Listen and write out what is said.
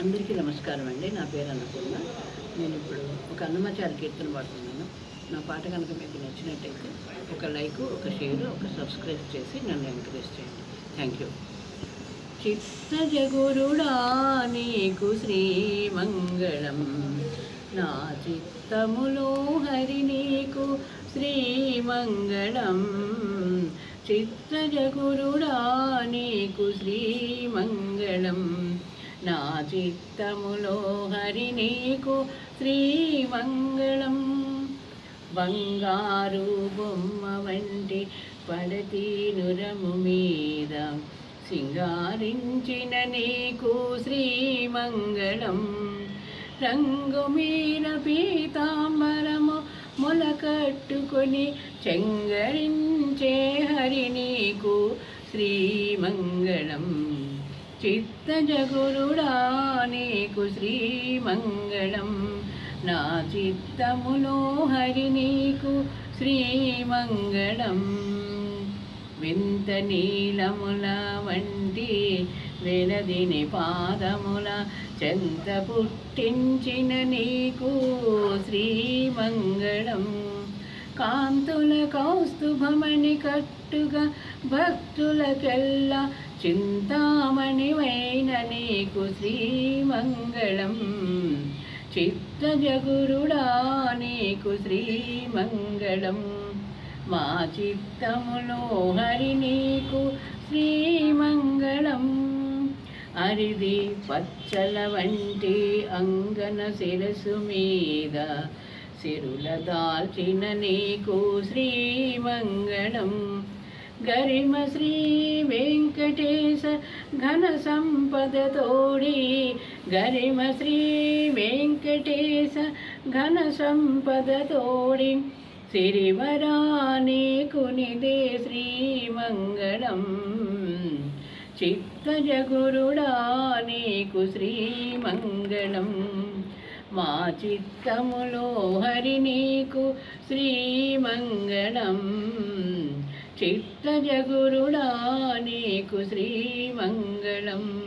అందరికీ నమస్కారం అండి. నా పేరు అన్నపూర్ణ. నేను ఇప్పుడు ఒక అన్నమాచారి కీర్తన పాడుతున్నాను. నా పాట కనుక మీకు నచ్చినట్టయితే ఒక లైక్ ఒక షేర్ ఒక సబ్స్క్రైబ్ చేసి నన్ను ఎంకరేజ్ చేయండి. Thank you. చిత్తజగురుడా నీకు శ్రీమంగళం. నా చిత్తములో హరి నీకు శ్రీమంగళం. చిత్తజగురుడా నీకు శ్రీమంగళం. నా చిత్తములో హరి నీకు శ్రీమంగళం. బంగారు బొమ్మ వంటి పడతీనురము మీద సింగారించిన నీకు శ్రీమంగళం. రంగు మీర పీతాంబరము మొలకట్టుకొని చెంగరించే హరి నీకు శ్రీమంగళం. చిత్తజగురుడా నీకు శ్రీమంగళం. నా చిత్తములో హరి నీకు శ్రీమంగళం. వింత నీలముల వంటి వెలదిని పాదముల చెంత పుట్టించిన నీకు శ్రీమంగళం. కాంతుల కౌస్తుభమణి కట్టుగా భక్తులకెల్లా చింతామణివైన నీకు శ్రీమంగళం. చిత్తజగురుడా నీకు శ్రీమంగళం. మా చిత్తములో హరి నీకు శ్రీమంగళం. అరిది పచ్చల వంటి అంగన శిరసు మీద సిరుల దాల్చిన నీకు శ్రీమంగళం. గరిమ శ్రీ వెంకటేశ ఘన సంపద తోడి గరిమ శ్రీ వెంకటేశ ఘన సంపద తోడి సిరివరాని కునిదే శ్రీమంగళం. చిత్తజగురుడా నీకు శ్రీమంగళం. మా చిత్తములో హరి నీకు శ్రీమంగళం. చిత్తజగురుడా నీకు శ్రీమంగళం.